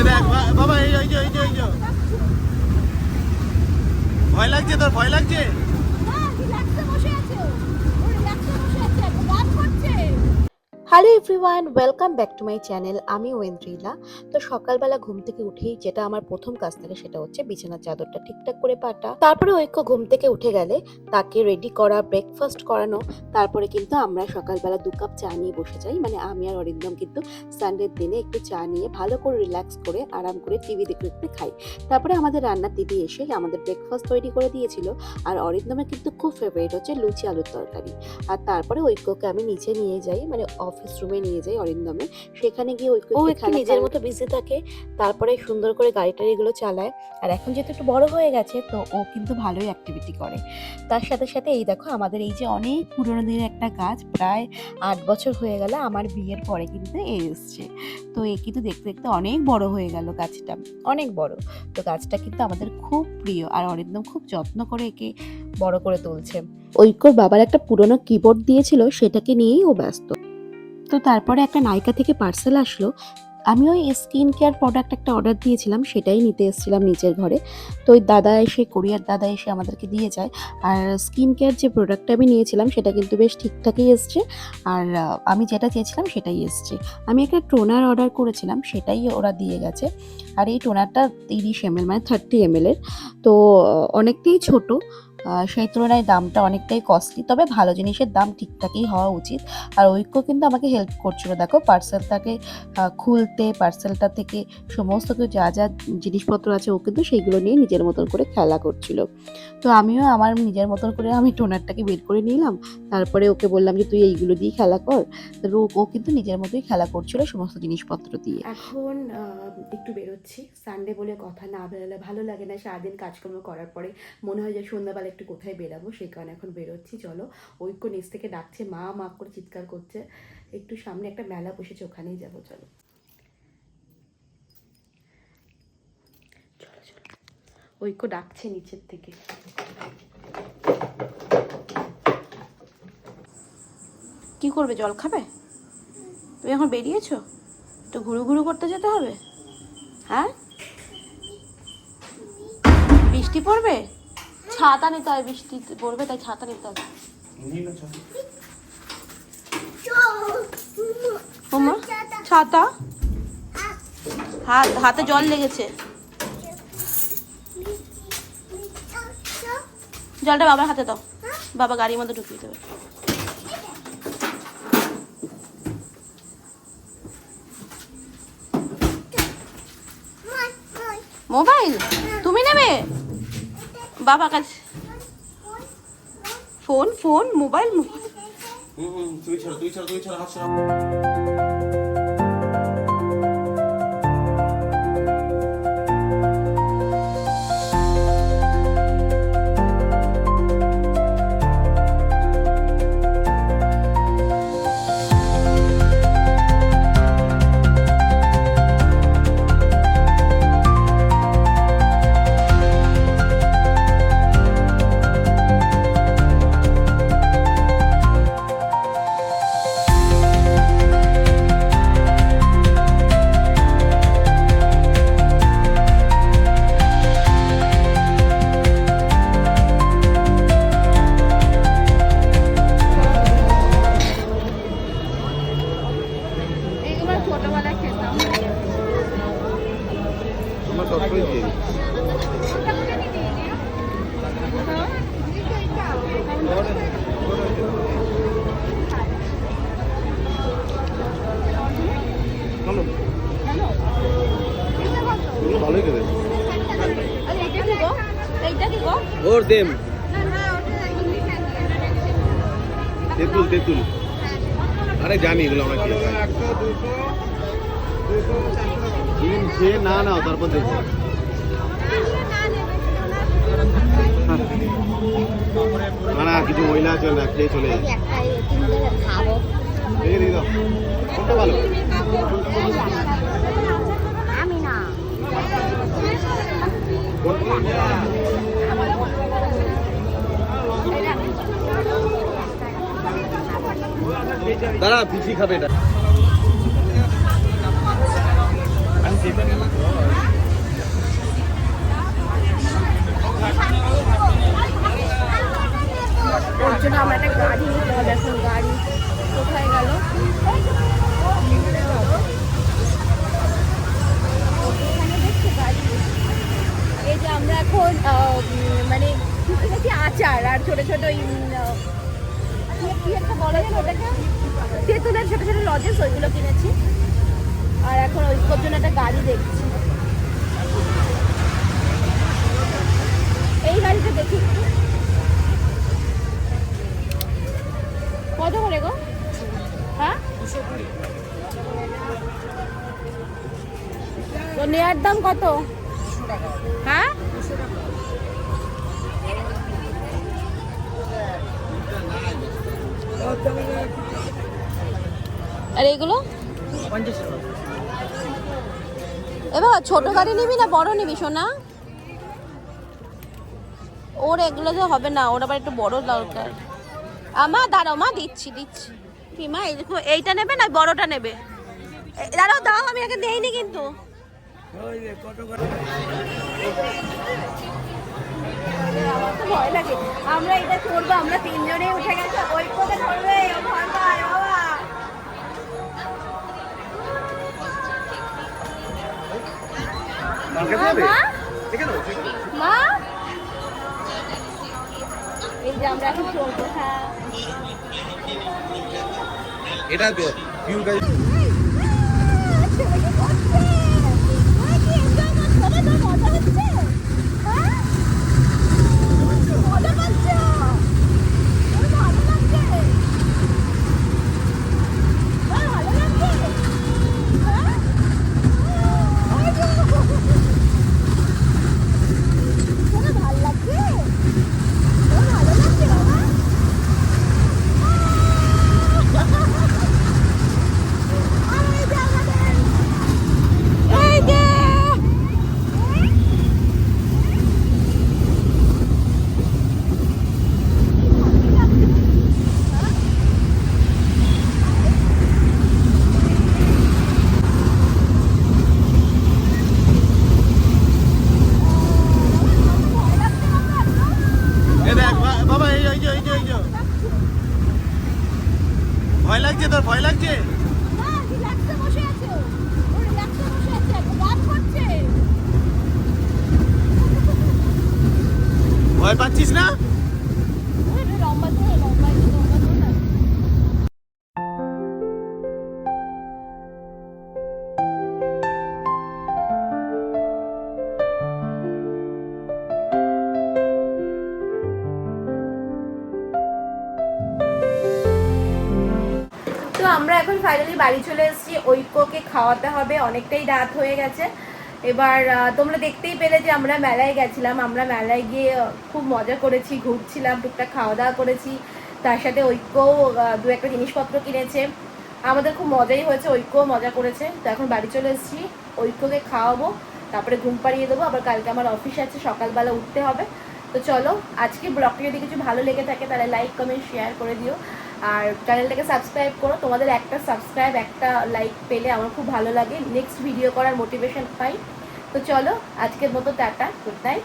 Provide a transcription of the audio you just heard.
বাবা এই যে এই এই যে। ভয় লাগছে তোর ভয় লাগছে? Hello everyone welcome back to my channel আমি ওয়েন্দ্রিলা। তো সকালবেলা ঘুম থেকে উঠেই যেটা আমার প্রথম কাজ থাকে সেটা হচ্ছে বিছানার চাদরটা ঠিকঠাক করে পাটা। তারপরে ঐক্য ঘুম থেকে উঠে গেলে তাকে রেডি করা ব্রেকফাস্ট করানো। তারপরে কিন্তু আমরা সকালবেলা দু কাপ চা নিয়ে বসে যাই। মানে আমি আর অরিন্দম কিন্তু সানডের দিনে একটু চা নিয়ে ভালো করে রিল্যাক্স করে, আরাম করে টিভি দেখতে দেখতে খাই। তারপরে আমাদের রান্নার দিদি এসে আমাদের ব্রেকফাস্ট তৈরি করে দিয়েছিল। আর অরিন্দমের কিন্তু খুব ফেভারিট হচ্ছে লুচি আলুর তরকারি। আর তারপরে ঐক্যকে আমি নিচে নিয়ে যাই। মানে অফিস রুমে নিয়ে যায় অরিন্দমে। সেখানে গিয়ে ওই ও একটু নিজের মতো বিজি থাকে তারপরে সুন্দর করে গাড়ি টাড়িগুলো চালায়। আর এখন যেহেতু একটু বড় হয়ে গেছে তো ও কিন্তু ভালোই অ্যাক্টিভিটি করে। তার সাথে সাথে এই দেখো আমাদের এই যে অনেক পুরোনো দিনের একটা গাছ প্রায় আট বছর হয়ে গেল আমার বিয়ের পরে কিন্তু এ এসছে। তো এ কিন্তু দেখতে দেখতে অনেক বড় হয়ে গেল গাছটা অনেক বড়। তো গাছটা কিন্তু আমাদের খুব প্রিয় আর অরিন্দম খুব যত্ন করে একে বড় করে তুলছে। ঐক্যর বাবার একটা পুরনো কিবোর্ড দিয়েছিল সেটাকে নিয়েই ও ব্যস্ত। তো তারপরে একটা নায়িকা থেকে পার্সেল আসলো। আমি ওই স্কিন কেয়ার প্রোডাক্ট একটা অর্ডার দিয়েছিলাম, সেটাই নিতে এসেছিলাম নিচের ঘরে। তো ওই দাদা এসে, কোরিয়ার দাদা এসে আমাদেরকে দিয়ে যায়। আর স্কিন কেয়ার যে প্রোডাক্টটা আমি নিয়েছিলাম, সেটা কিন্তু বেশ ঠিকঠাকই এসছে। আর আমি যেটা চেয়েছিলাম, সেটাই এসছে। আমি একটা টোনার অর্ডার করেছিলাম, সেটাই ওরা দিয়ে গেছে। আর এই টোনারটা তিরিশ এম এল মানে থার্টি এম এর। তো, অনেকটাই ছোট। সেই তুলনায় দামটা অনেকটাই কস্টলি তবে ভালো জিনিসের দাম ঠিকঠাকই হওয়া উচিত। আর ঐক্য কিন্তু আমাকে হেল্প করছিল। দেখো পার্সেলটাকে খুলতে পার্সেলটা থেকে সমস্ত কিছু, যা যা জিনিসপত্র আছে ও কিন্তু সেইগুলো নিয়ে নিজের মতন করে খেলা করছিল। তো আমিও আমার নিজের মতন করে আমি টোনারটাকে বের করে নিলাম। তারপরে ওকে বললাম যে, তুই এইগুলো দিয়ে খেলা কর। তো ও- ও কিন্তু নিজের মতোই খেলা করছিল সমস্ত জিনিসপত্র দিয়ে। এখন একটু বেরোচ্ছি। সানডে বলে কথা না বেরোলে ভালো লাগে না। সারাদিন কাজকর্ম করার পরে মনে হয় যে সন্ধ্যাবেলা একটু কোথায় বেরাবো, সেই কারণে এখন বেরোচ্ছি, চলো। ঐক্য নিচ থেকে ডাকছে, মা মা করে চিৎকার করছে। একটু সামনে একটা মেলা বসেছে, ওখানেই যাব চলো। ঐক্য ডাকছে নিচের থেকে। কি করবে, জল খাবে? তুমি এখন বেরিয়েছো? তো ঘুরু ঘুরু করতে যেতে হবে? হ্যাঁ? বৃষ্টি পড়বে? ছাতা নিতে হয়, বৃষ্টি পড়বে, তাই ছাতা নিতে হবে। ছাতা? হাত হাতে জল লেগেছে। জলটা বাবার হাতে দাও। বাবা গাড়ির মধ্যে ঢুকিয়ে দেবে। মোবাইল? তুমি নেবে? বাবা কাছে ফোন ফোন, মোবাইল মোবাইল। হুম হুম তুই ছাড় তুই ছাড় তুই ছাড়, হাত ওর দেম তেঁতুল তেঁতুল। আরে জানি এগুলো আমরা। ডিম খেয়ে না নাও তারপর দেখো। না কিছু মহিলা আছে না খেয়ে চলে দাঁড়া পিছি খাবে না ওর জন্য আমার একটা গাড়ি গাড়ি কোথায় গেল। এই যে আমরা এখন মানে আচার আর ছোট ছোট কি একটা বলা যায় ওটাকে? তেঁতুলের ছোট ছোট লজেস ওইগুলো কিনেছি। আর এখন ঐক্যর জন্য একটা গাড়ি দেখছি। এই গাড়িটা দেখি। কত করে গো? হ্যাঁ? তো নেয়ার দাম কত? হ্যাঁ? আর এইগুলো এবার ছোট গাড়ি নিবি না বড় নিবি, সোনা? ওর এগুলো তো হবে না, ওর আবার একটু বড় দরকার। আমা, দাঁড়াও, মা, দিচ্ছি দিচ্ছি। কি মা এইটা নেবে না বড়টা নেবে? দাঁড়াও দাও আমি আগে দেইনি কিন্তু। ভয় লাগে। আমরা এটা করব, আমরা তিনজনে উঠে গেছে। ওই ধরবে মা, এই যে আমরা এখন চলবো হ্যাঁ এটা ভিউ ভালো লাগছে ভালো লাগছে বাবা এই যে এ দেখ বা- বাবা এই যে, এই যে এই যে এই যে ভয় লাগছে? আমরা এখন ফাইনালি বাড়ি চলে এসেছি। ঐক্যকে খাওয়াতে হবে, অনেকটাই রাত হয়ে গেছে। এবার তোমরা দেখতেই পেলে যে আমরা মেলায় গেছিলাম। আমরা মেলায় গিয়ে খুব মজা করেছি, ঘুরছিলাম, টুকটাক খাওয়া দাওয়া করেছি। তার সাথে ঐক্যও দু একটা জিনিসপত্র কিনেছে। আমাদের খুব মজাই হয়েছে, ঐক্যও মজা করেছে। তো এখন বাড়ি চলে এসেছি, ঐক্যকে খাওয়াবো, তারপরে ঘুম পাড়িয়ে দেবো। আবার কালকে আমার অফিস আছে, সকালবেলা উঠতে হবে। তো চলো, আজকে ব্লগটি যদি কিছু ভালো লেগে থাকে, তাহলে লাইক কমেন্ট শেয়ার করে দিও। আর চ্যানেলটাকে সাবস্ক্রাইব করো। তোমাদের একটা সাবস্ক্রাইব একটা লাইক পেলে আমার খুব ভালো লাগে। নেক্সট ভিডিও করার মোটিভেশন পাই। তো চলো, আজকের মতো টাটা। Good night